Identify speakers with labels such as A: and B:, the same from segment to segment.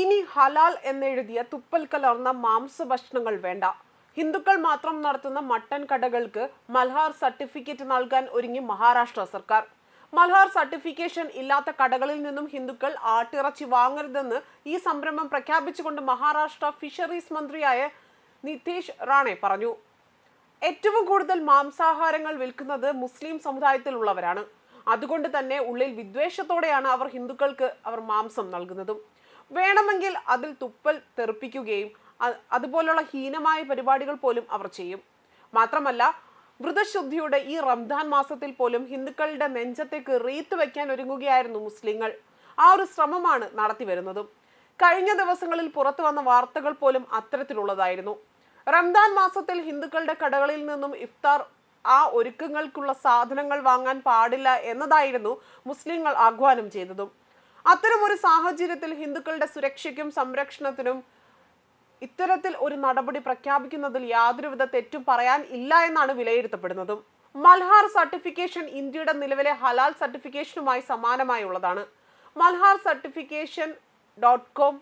A: ഇനി ഹലാൽ എന്നെഴുതിയ തുപ്പൽ കലർന്ന മാംസഭക്ഷണങ്ങൾ വേണ്ട. ഹിന്ദുക്കൾ മാത്രം നടത്തുന്ന മട്ടൻ കടകൾക്ക് മൽഹാർ സർട്ടിഫിക്കറ്റ് നൽകാൻ ഒരുങ്ങി മഹാരാഷ്ട്ര സർക്കാർ. മൽഹാർ സർട്ടിഫിക്കേഷൻ ഇല്ലാത്ത കടകളിൽ നിന്നും ഹിന്ദുക്കൾ ആട്ടിറച്ചി വാങ്ങരുതെന്ന് ഈ സംരംഭം പ്രഖ്യാപിച്ചുകൊണ്ട് മഹാരാഷ്ട്ര ഫിഷറീസ് മന്ത്രിയായ നിതീഷ് റാണെ പറഞ്ഞു. ഏറ്റവും കൂടുതൽ മാംസാഹാരങ്ങൾ വിൽക്കുന്നത് മുസ്ലിം സമുദായത്തിലുള്ളവരാണ്. അതുകൊണ്ട് തന്നെ ഉള്ളിൽ വിദ്വേഷത്തോടെയാണ് അവർ ഹിന്ദുക്കൾക്ക് അവർ മാംസം നൽകുന്നതും. വേണമെങ്കിൽ അതിൽ തുപ്പൽ തെറിപ്പിക്കുകയും അതുപോലുള്ള ഹീനമായ പരിപാടികൾ പോലും അവർ ചെയ്യും. മാത്രമല്ല വ്രതശുദ്ധിയുടെ ഈ റംദാൻ മാസത്തിൽ പോലും ഹിന്ദുക്കളുടെ നെഞ്ചത്തേക്ക് റീത്ത് വയ്ക്കാൻ ഒരുങ്ങുകയായിരുന്നു മുസ്ലിങ്ങൾ. ആ ഒരു ശ്രമമാണ് നടത്തി വരുന്നതും. കഴിഞ്ഞ ദിവസങ്ങളിൽ പുറത്തു വന്ന വാർത്തകൾ പോലും അത്തരത്തിലുള്ളതായിരുന്നു. റംദാൻ മാസത്തിൽ ഹിന്ദുക്കളുടെ കടകളിൽ നിന്നും ഇഫ്താർ ആ ഒരുക്കങ്ങൾക്കുള്ള സാധനങ്ങൾ വാങ്ങാൻ പാടില്ല എന്നതായിരുന്നു മുസ്ലിങ്ങൾ ആഹ്വാനം ചെയ്തതും. അത്തരമൊരു സാഹചര്യത്തിൽ ഹിന്ദുക്കളുടെ സുരക്ഷയ്ക്കും സംരക്ഷണത്തിനും ഇത്തരത്തിൽ ഒരു നടപടി പ്രഖ്യാപിക്കുന്നതിൽ യാതൊരുവിധ തെറ്റും പറയാൻ ഇല്ല എന്നാണ് വിലയിരുത്തപ്പെടുന്നതും. മൽഹാർ സർട്ടിഫിക്കേഷൻ ഇന്ത്യയുടെ നിലവിലെ ഹലാൽ സർട്ടിഫിക്കേഷനുമായി സമാനമായുള്ളതാണ്. മൽഹാർ സർട്ടിഫിക്കേഷൻ ഡോട്ട് കോം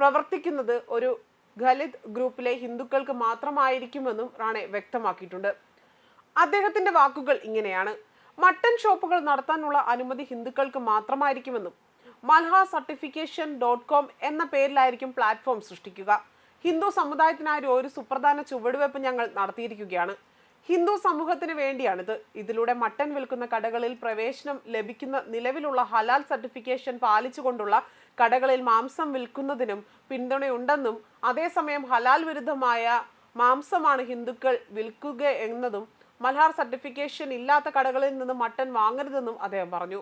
A: പ്രവർത്തിക്കുന്നത് ഒരു ഖലിത് ഗ്രൂപ്പിലെ ഹിന്ദുക്കൾക്ക് മാത്രമായിരിക്കുമെന്നും റാണെ വ്യക്തമാക്കിയിട്ടുണ്ട്. അദ്ദേഹത്തിന്റെ വാക്കുകൾ ഇങ്ങനെയാണ്. മട്ടൻ ഷോപ്പുകൾ നടത്താനുള്ള അനുമതി ഹിന്ദുക്കൾക്ക് മാത്രമായിരിക്കുമെന്നും മൽഹ സർട്ടിഫിക്കേഷൻ ഡോട്ട് കോം എന്ന പേരിലായിരിക്കും പ്ലാറ്റ്ഫോം സൃഷ്ടിക്കുക. ഹിന്ദു സമുദായത്തിനായി ഒരു സുപ്രധാന ചുവടുവയ്പ് ഞങ്ങൾ നടത്തിയിരിക്കുകയാണ്. ഹിന്ദു സമൂഹത്തിന് വേണ്ടിയാണിത്. ഇതിലൂടെ മട്ടൻ വിൽക്കുന്ന കടകളിൽ പ്രവേശനം ലഭിക്കുന്ന നിലവിലുള്ള ഹലാൽ സർട്ടിഫിക്കേഷൻ പാലിച്ചുകൊണ്ടുള്ള കടകളിൽ മാംസം വിൽക്കുന്നതിനും പിന്തുണയുണ്ടെന്നും അതേസമയം ഹലാൽ വിരുദ്ധമായ മാംസമാണ് ഹിന്ദുക്കൾ വിൽക്കുക എന്നതും മൽഹാർ സർട്ടിഫിക്കേഷൻ ഇല്ലാത്ത കടകളിൽ നിന്ന് മട്ടൻ വാങ്ങരുതെന്നും അദ്ദേഹം പറഞ്ഞു.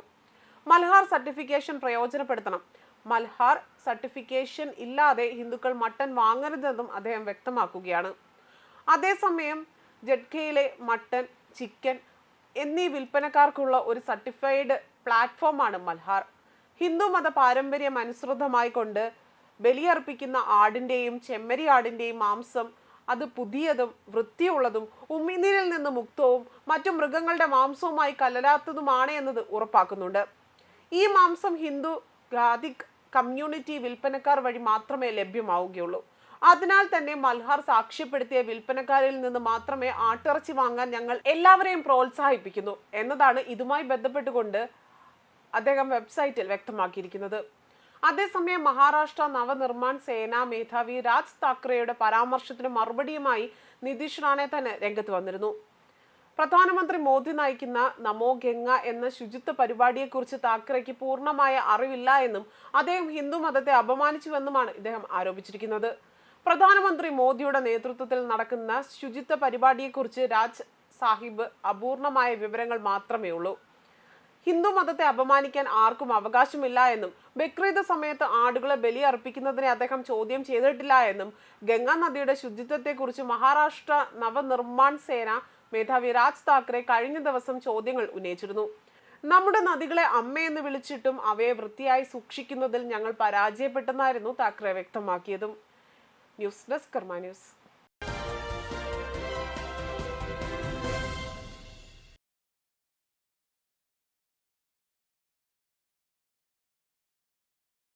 A: മൽഹാർ സർട്ടിഫിക്കേഷൻ പ്രയോജനപ്പെടുത്തണം. മൽഹാർ സർട്ടിഫിക്കേഷൻ ഇല്ലാതെ ഹിന്ദുക്കൾ മട്ടൻ വാങ്ങരുതെന്നും അദ്ദേഹം വ്യക്തമാക്കുകയാണ്. അതേസമയം ജഡ്കയിലെ മട്ടൻ ചിക്കൻ എന്നീ വിൽപ്പനക്കാർക്കുള്ള ഒരു സർട്ടിഫൈഡ് പ്ലാറ്റ്ഫോമാണ് മൽഹാർ. ഹിന്ദു മത പാരമ്പര്യം അനുസൃതമായി കൊണ്ട് ബലിയർപ്പിക്കുന്ന ആടിന്റെയും ചെമ്മരി ആടിന്റെയും മാംസം അത് പുതിയതും വൃത്തിയുള്ളതും ഉമിനീരിൽ നിന്ന് മുക്തവും മറ്റു മൃഗങ്ങളുടെ മാംസവുമായി കലരാത്തതുമാണ് എന്നത് ഉറപ്പാക്കുന്നുണ്ട്. ഈ മാംസം ഹിന്ദു ഖാദിക് കമ്മ്യൂണിറ്റി വിൽപ്പനക്കാർ വഴി മാത്രമേ ലഭ്യമാവുകയുള്ളൂ. അതിനാൽ തന്നെ മൽഹാർ സാക്ഷ്യപ്പെടുത്തിയ വിൽപ്പനക്കാരിൽ നിന്ന് മാത്രമേ ആട്ടിറച്ചി വാങ്ങാൻ ഞങ്ങൾ എല്ലാവരെയും പ്രോത്സാഹിപ്പിക്കുന്നു എന്നതാണ് ഇതുമായി ബന്ധപ്പെട്ടുകൊണ്ട് അദ്ദേഹം വെബ്സൈറ്റിൽ വ്യക്തമാക്കിയിരിക്കുന്നത്. അതേസമയം മഹാരാഷ്ട്ര നവനിർമ്മാൺ സേനാ മേധാവി രാജ് താക്കറെയുടെ പരാമർശത്തിന് മറുപടിയുമായി നിതീഷ് റാണെ തന്നെ രംഗത്ത് വന്നിരുന്നു. പ്രധാനമന്ത്രി മോദി നയിക്കുന്ന നമോ ഗംഗ എന്ന ശുചിത്വ പരിപാടിയെക്കുറിച്ച് താക്കറെക്ക് പൂർണമായ അറിവില്ല എന്നും അദ്ദേഹം ഹിന്ദു മതത്തെ അപമാനിച്ചുവെന്നുമാണ് ഇദ്ദേഹം ആരോപിച്ചിരിക്കുന്നത്. പ്രധാനമന്ത്രി മോദിയുടെ നേതൃത്വത്തിൽ നടക്കുന്ന ശുചിത്വ പരിപാടിയെക്കുറിച്ച് രാജ് സാഹിബ് അപൂർണമായ വിവരങ്ങൾ മാത്രമേ ഉള്ളൂ ഹിന്ദു മതത്തെ അപമാനിക്കാൻ ആർക്കും അവകാശമില്ല എന്നും ബക്രീദ് സമയത്ത് ആടുകളെ ബലി അർപ്പിക്കുന്നതിനെ അദ്ദേഹം ചോദ്യം ചെയ്തിട്ടില്ല എന്നും ഗംഗാ നദിയുടെ ശുചിത്വത്തെക്കുറിച്ച് മഹാരാഷ്ട്ര നവനിർമ്മാൺ സേന മേധാവി രാജ് താക്കറെ കഴിഞ്ഞ ദിവസം ചോദ്യങ്ങൾ ഉന്നയിച്ചിരുന്നു. നമ്മുടെ നദികളെ അമ്മയെന്ന് വിളിച്ചിട്ടും അവയെ വൃത്തിയായി സൂക്ഷിക്കുന്നതിൽ ഞങ്ങൾ പരാജയപ്പെട്ടെന്നായിരുന്നു Thackeray വ്യക്തമാക്കിയതും. News desk Karma news.